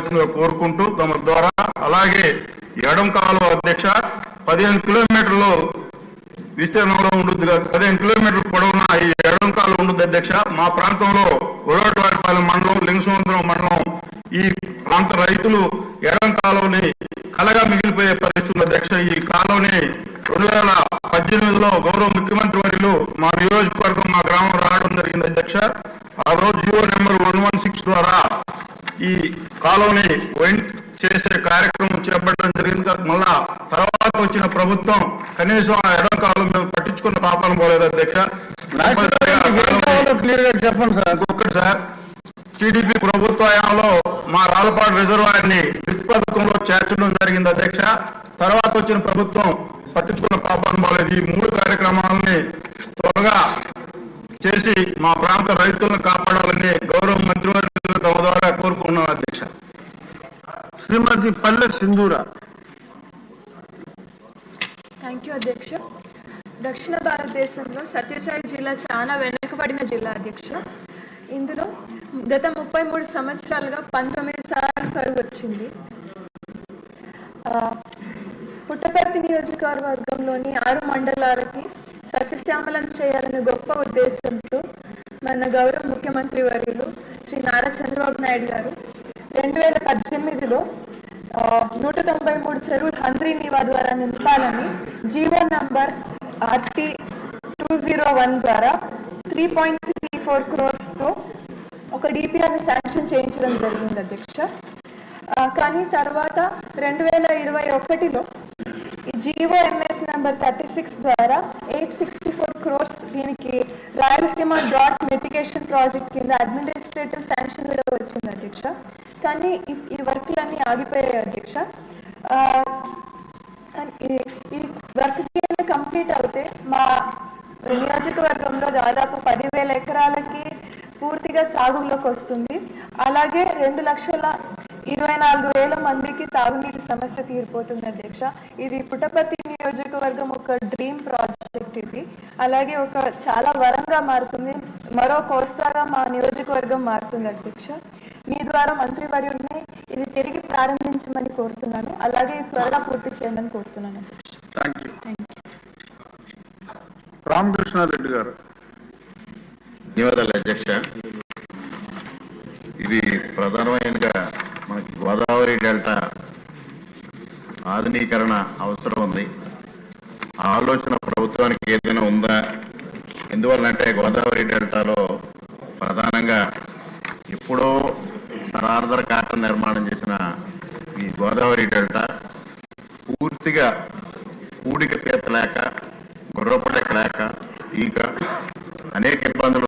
చేయవలసిందిగా కోరుకుంటూ తమ ద్వారా అలాగే ఎడం కాలువ అధ్యక్ష పదిహేను కిలోమీటర్లు విస్తీర్ణంలో ఉంటుంది కదా. పదిహేను కిలోమీటర్ల పొడవున ఈ ఎడం కాలువ ఉంటుంది అధ్యక్ష మా ప్రాంతంలో ఉలవటివారిపాలెం మండలం లింగసముద్రం మండలం ఈ ప్రాంత రైతులు ఎడం కాలువని కలగా మిగిలిపోయే పరిస్థితులు అధ్యక్ష ఈ కాలువని రెండు వేల పద్దెనిమిదిలో గౌరవ ముఖ్యమంత్రి వర్యులు మా నియోజకవర్గం మా గ్రామం రావడం జరిగింది అధ్యక్ష ఆ రోజు GO number one one six ద్వారా ఈ కాలువని చేసే కార్యక్రమం చేపట్టడం జరిగింది. మళ్ళా తర్వాత వచ్చిన ప్రభుత్వం కనీసం ఆ ఎడం కాలం మీద పట్టించుకున్న పాపాలను పోలేదు అధ్యక్ష. చెప్పండి సార్. ఇంకొకటి సార్ టీడీపీ ప్రభుత్వ హయాంలో మా రాలపాడు రిజర్వాయర్ని డ్రిప్ పథకంలో చేర్చడం జరిగింది అధ్యక్ష. తర్వాత వచ్చిన ప్రభుత్వం పట్టించుకున్న పాపాలను పోలేదు. ఈ మూడు కార్యక్రమాలని త్వరగా చేసి మా ప్రాంత రైతులను కాపాడాలని గౌరవ మంత్రివర్యులు తమ ద్వారా కోరుకున్నాం అధ్యక్ష. శ్రీమతి పల్లె సింధూర. థ్యాంక్ యూ అధ్యక్ష. దక్షిణ భారతదేశంలో సత్యసాయి జిల్లా చాలా వెనుకబడిన జిల్లా అధ్యక్ష. ఇందులో గత ముప్పై మూడు సంవత్సరాలుగా పంతొమ్మిది సార్లు కరువు వచ్చింది ఆ, పుట్టపర్తి నియోజకవర్గంలోని ఆరు మండలాలకి సస్యశ్యామలం చేయాలనే గొప్ప ఉద్దేశంతో మన గౌరవ ముఖ్యమంత్రి వర్యులు శ్రీ నారా చంద్రబాబు నాయుడు గారు రెండు వేల పద్దెనిమిదిలో ఆ, నూట తొంభై మూడు చెరువులు హంద్రీ నీవా ద్వారా నింపాలని GO number RT two zero one ద్వారా త్రీ పాయింట్ త్రీ ఫోర్ క్రోర్స్తో ఒక డిపిఆర్ని శాంక్షన్ చేయించడం జరిగింది అధ్యక్ష. కానీ తర్వాత రెండు వేల ఇరవై ఒకటిలో GO MS number thirty six ద్వారా ఎయిట్ సిక్స్టీ ఫోర్ క్రోర్స్ దీనికి రాయలసీమ డ్రాట్ మిటిగేషన్ ప్రాజెక్ట్ కింద అడ్మినిస్ట్రేటివ్ శాంక్షన్ కూడా వచ్చింది అధ్యక్ష. కానీ ఈ- ఈ వర్క్లన్నీ ఆగిపోయాయి అధ్యక్ష. ఆ, ఈ- ఈ వర్క్ కంప్లీట్ అవుతే మా నియోజకవర్గంలో దాదాపు పదివేల ఎకరాలకి పూర్తిగా సాగులోకి వస్తుంది. అలాగే రెండు లక్షల ఇరవై నాలుగు వేల మందికి తాగునీటి సమస్య తీరిపోతుంది అధ్యక్ష. ఇది పుట్టపర్తి నియోజకవర్గం ఒక డ్రీమ్ ప్రాజెక్ట్ ఇది. అలాగే ఒక చాలా వరంగా మారుతుంది. మరో కోస్తాగా మా నియోజకవర్గం మారుతుంది అధ్యక్ష. మీ ద్వారా మంత్రివర్యుల్ని ఇది తిరిగి ప్రారంభించమని కోరుతున్నాను. అలాగే త్వరగా పూర్తి చేయమని కోరుతున్నాను. రామకృష్ణారెడ్డి గారు. ధన్యవాదాలు అధ్యక్ష. ఇది ప్రధానమైనగా మనకి గోదావరి డెల్టా ఆధునీకరణ అవసరం ఉంది. ఆ ఆలోచన ప్రభుత్వానికి ఏదైనా ఉందా? ఎందువల్లంటే గోదావరి డెల్టాలో ప్రధానంగా ఎప్పుడో సరార్ధర కాటన్ నిర్మాణం చేసిన ఈ గోదావరి డెల్టా పూర్తిగా పూడిక పీత లేక గుర్రపడక లేక ఈక అనేక ఇబ్బందులు